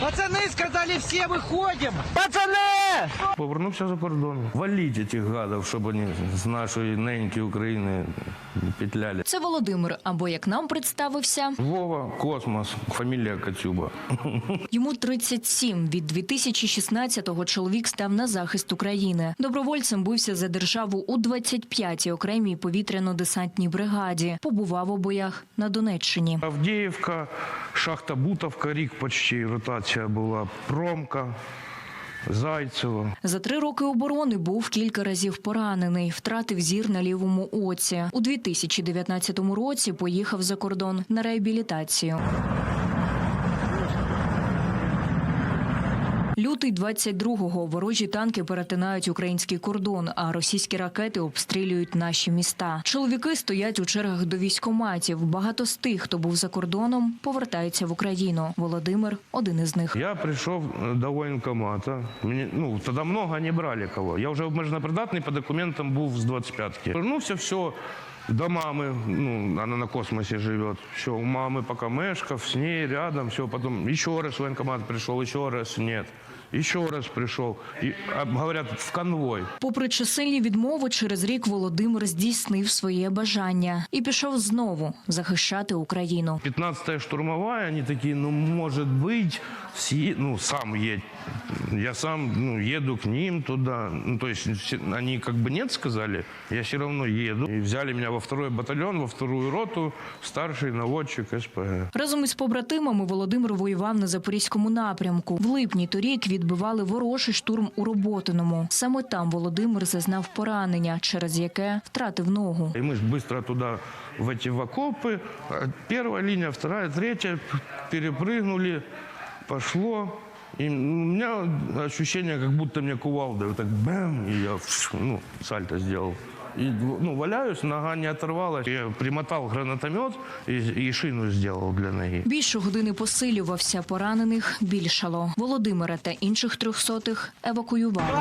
Пацаны сказали, все выходим! Повернувся за кордон. Валіть цих гадів, щоб вони з нашої неньки України петляли. Це Володимир, або як нам представився, Вова, космос, фамілія Кацюба. йому 37. Від 2016-го чоловік став на захист України. Добровольцем бився за державу у 25-й окремій повітряно-десантній бригаді. Побував у боях на Донеччині. Авдіївка, шахта Бутовка, рік почти ротація була. Промка, Зайцево. За три роки оборони був кілька разів поранений, втратив зір на лівому оці. У 2019 році поїхав за кордон на реабілітацію. Лютий 22-го ворожі танки перетинають український кордон, а російські ракети обстрілюють наші міста. Чоловіки стоять у чергах до військоматів. Багато з тих, хто був за кордоном, повертаються в Україну. Володимир один із них. Я прийшов е, до воєнкомата. Мені, ну, тоді много не брали кого. Я вже обмеженопридатний по документам був з 25-ки. Вернувся, все, до мамы, ну, она на космосе живет. Все, у мамы пока мешков, с ней рядом, все, потом еще раз в военкомат пришел, еще раз нет. Еще раз пришел. И, говорять говорят, в конвой. Попри чисельні відмови, через рік Володимир здійснив своє бажання і пішов знову захищати Україну. 15-я штурмовая, они такие, ну, может быть, всі ну, сам едь. Я сам, ну, еду к ним туда. Ну, то есть все- они как бы нет сказали, я все равно еду. И взяли меня во второй батальон, во вторую роту, старший наводчик СПГ. Разом із побратимами Володимир воював на запорізькому напрямку. В липні торік відбивали ворожий штурм у Роботиному. Саме там Володимир зазнав поранення, через яке втратив ногу. И мы ж быстро туда, в эти в окопы. А Первая линия, вторая, третья. И у меня ощущение, как будто мне кувалдой. Вот так бэм, и я ну, сальто сделал. И, ну, валяюсь, нога не оторвалась. Я примотал гранатомет и, и шину сделал для ноги. Більше години посилювався, поранених більшало. Володимира та інших трьохсотих евакуювали.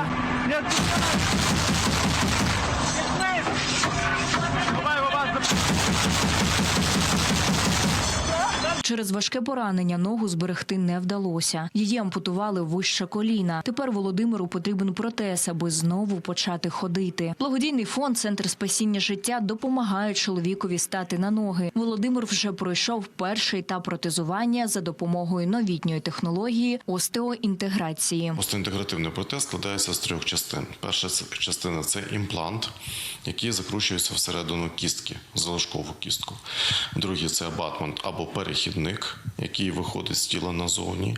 Через важке поранення ногу зберегти не вдалося. Її ампутували вище коліна. Тепер Володимиру потрібен протез, аби знову почати ходити. Благодійний фонд Центр спасіння життя допомагає чоловікові стати на ноги. Володимир вже пройшов перший етап протезування за допомогою новітньої технології остеоінтеграції. Остеоінтегративний протез складається з трьох частин. Перша частина це імплант, який закручується всередину кістки, залишкову кістку. Другий це абатмент або перехідник, який виходить з тіла назовні,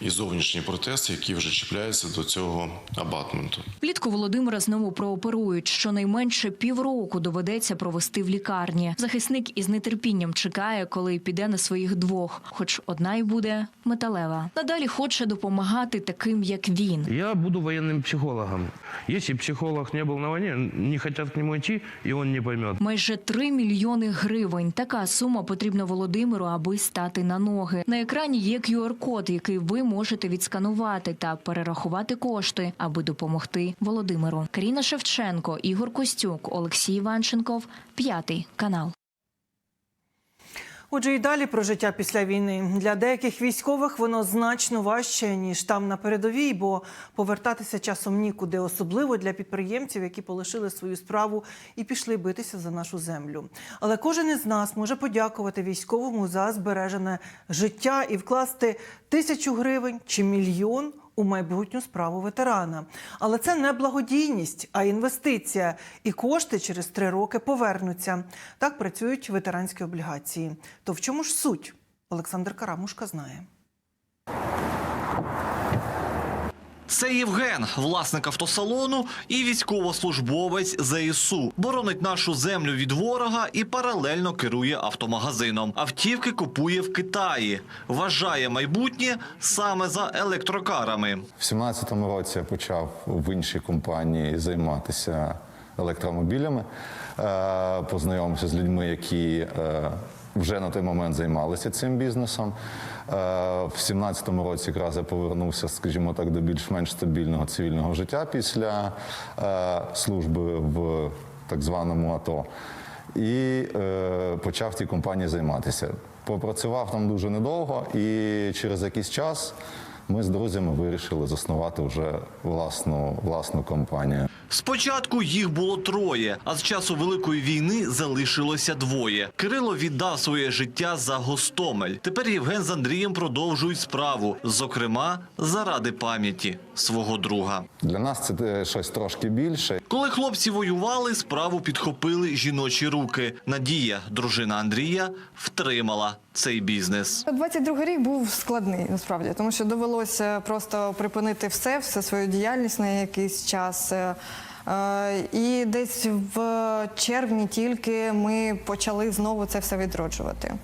і зовнішній протез, який вже чіпляється до цього абатменту. Влітку Володимира знову прооперують. Щонайменше півроку доведеться провести в лікарні. Захисник із нетерпінням чекає, коли піде на своїх двох, хоч одна й буде металева. Надалі хоче допомагати таким, як він. Я буду военным психологом. Если психолог не был на войне, не хотят к нему идти, и он не поймет. Майже 3 мільйони гривень. Така сума потрібна Володимиру, аби стати на ноги. На екрані є QR-код, який ви можете відсканувати та перерахувати кошти, аби допомогти Володимиру. Каріна Шевченко, Ігор Костюк, Олексій Іванченков, п'ятий канал. Отже, і далі про життя після війни для деяких військових воно значно важче ніж там на передовій, бо повертатися часом нікуди, особливо для підприємців, які полишили свою справу і пішли битися за нашу землю. Але кожен із нас може подякувати військовому за збережене життя і вкласти тисячу гривень чи мільйон у майбутню справу ветерана. Але це не благодійність, а інвестиція. І кошти через три роки повернуться. Так працюють ветеранські облігації. То в чому ж суть? Олександр Карамушка знає. Це Євген, власник автосалону і військовослужбовець ЗСУ. Боронить нашу землю від ворога і паралельно керує автомагазином. Автівки купує в Китаї. Вважає майбутнє саме за електрокарами. В 17-му році я почав в іншій компанії займатися електромобілями, Е, познайомився з людьми, які е, вже на той момент займалися цим бізнесом. Е, В 17-му році якраз я повернувся, скажімо так, до більш-менш стабільного цивільного життя після е, служби в так званому АТО. І е, почав в цій компанії займатися. Попрацював там дуже недовго, і через якийсь час ми з друзями вирішили заснувати вже власну, власну компанію. Спочатку їх було троє, а з часу Великої війни залишилося двоє. Кирило віддав своє життя за Гостомель. Тепер Євген з Андрієм продовжують справу, зокрема, заради пам'яті свого друга. Для нас це е, щось трошки більше. Коли хлопці воювали, справу підхопили жіночі руки. Надія, дружина Андрія, втримала цей бізнес. 22 рік був складний насправді, тому що довелося просто припинити все, всю свою діяльність на якийсь час. Е, І десь в червні тільки ми почали знову це все відроджувати.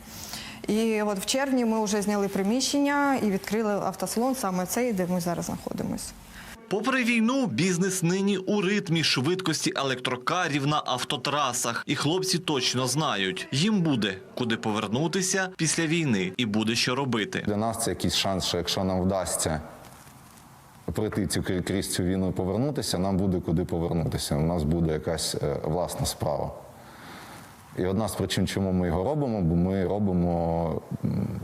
І от в червні ми вже зняли приміщення і відкрили автосалон, саме цей, де ми зараз знаходимося. Попри війну, бізнес нині у ритмі швидкості електрокарів на автотрасах. І хлопці точно знають, їм буде куди повернутися після війни і буде що робити. Для нас це якийсь шанс, що якщо нам вдасться пройти цю крізь цю війну і повернутися, нам буде куди повернутися. У нас буде якась е, власна справа. І одна з причин, чому ми його робимо, бо ми робимо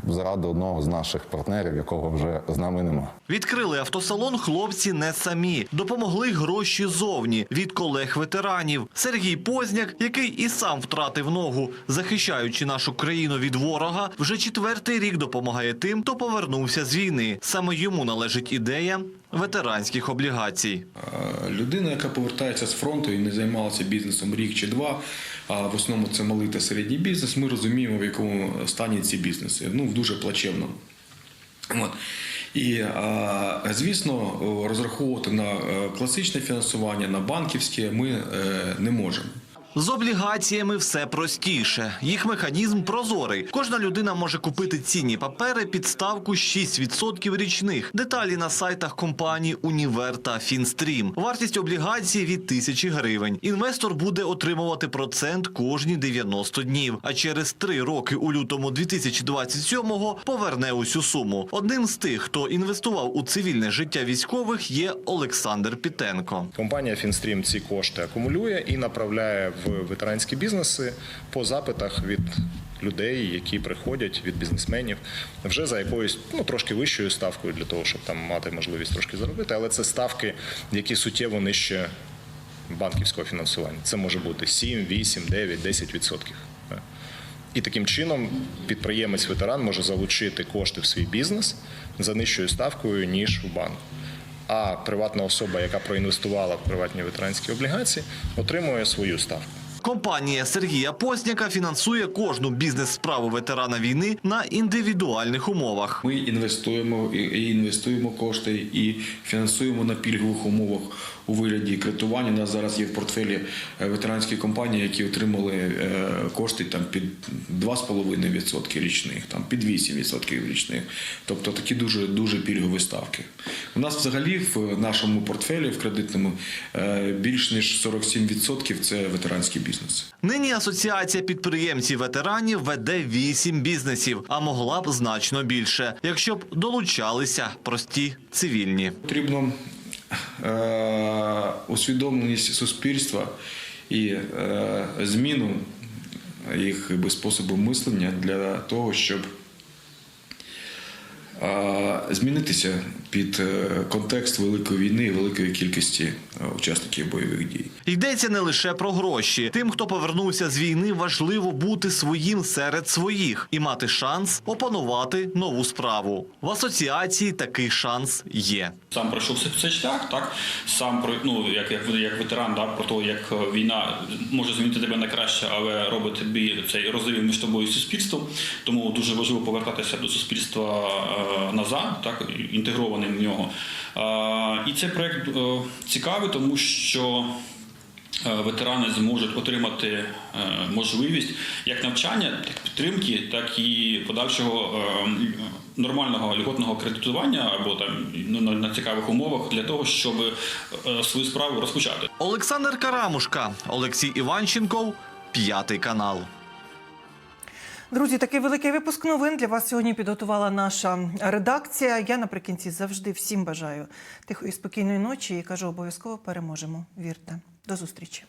заради одного з наших партнерів, якого вже з нами нема. Відкрили автосалон хлопці не самі. Допомогли гроші зовні від колег-ветеранів. Сергій Позняк, який і сам втратив ногу, захищаючи нашу країну від ворога, вже четвертий рік допомагає тим, хто повернувся з війни. Саме йому належить ідея ветеранських облігацій. Людина, яка повертається з фронту і не займалася бізнесом рік чи два, а в основному це малий та середній бізнес, ми розуміємо, в якому стані ці бізнеси. Ну, в дуже плачевному. От. І, звісно, розраховувати на е, класичне фінансування, на банківське ми е, не можемо. З облігаціями все простіше. Їх механізм прозорий. Кожна людина може купити цінні папери під ставку 6% річних. Деталі на сайтах компаній Універ та Фінстрім. Вартість облігації від тисячі гривень. Інвестор буде отримувати процент кожні 90 днів. А через три роки у лютому 2027-го поверне усю суму. Одним з тих, хто інвестував у цивільне життя військових, є Олександр Пітенко. Компанія Фінстрім ці кошти акумулює і направляє в ветеранські бізнеси по запитах від людей, які приходять від бізнесменів, вже за якоюсь ну трошки вищою ставкою для того, щоб там мати можливість трошки заробити. Але це ставки, які суттєво нижче банківського фінансування. Це може бути 7, 8, 9, 10 відсотків. І таким чином підприємець-ветеран може залучити кошти в свій бізнес за нижчою ставкою, ніж у банку. А приватна особа, яка проінвестувала в приватні ветеранські облігації, отримує свою ставку. Компанія Сергія Постняка фінансує кожну бізнес-справу ветерана війни на індивідуальних умовах. Ми інвестуємо і інвестуємо кошти і фінансуємо на пільгових умовах у вигляді кредитування. У нас зараз є в портфелі е, ветеранські компанії, які отримали е, кошти там під 2,5% річних, там під 8% річних. Тобто такі дуже дуже пільгові ставки. У нас взагалі в нашому портфелі в кредитному е, більш ніж 47% це ветеранський бізнес. Нині асоціація підприємців ветеранів веде вісім бізнесів, а могла б значно більше, якщо б долучалися прості цивільні. Потрібно усвідомленість суспільства і е, зміну їх способу мислення для того, щоб е, змінитися під е, контекст великої війни і великої кількості е, учасників бойових дій. Йдеться не лише про гроші. Тим, хто повернувся з війни, важливо бути своїм серед своїх і мати шанс опанувати нову справу. В асоціації такий шанс є. Сам пройшов цей- шлях, так сам про ну як, як, як ветеран, да, про те, як е, війна може змінити тебе на краще, але робить тобі цей розрив між тобою і суспільством. Тому дуже важливо повертатися до суспільства назад, так інтегрованим в нього. І цей проект е, цікавий, тому що. е, Ветерани зможуть отримати е, можливість як навчання, так підтримки, так і подальшого нормального льготного кредитування або там ну, на, на цікавих умовах для того, щоб свою справу розпочати. Олександр Карамушка, Олексій Іванченков, п'ятий канал. Друзі, такий великий випуск новин для вас сьогодні підготувала наша редакція. Я наприкінці завжди всім бажаю тихої спокійної ночі і кажу, обов'язково переможемо. Вірте. До зустрічі.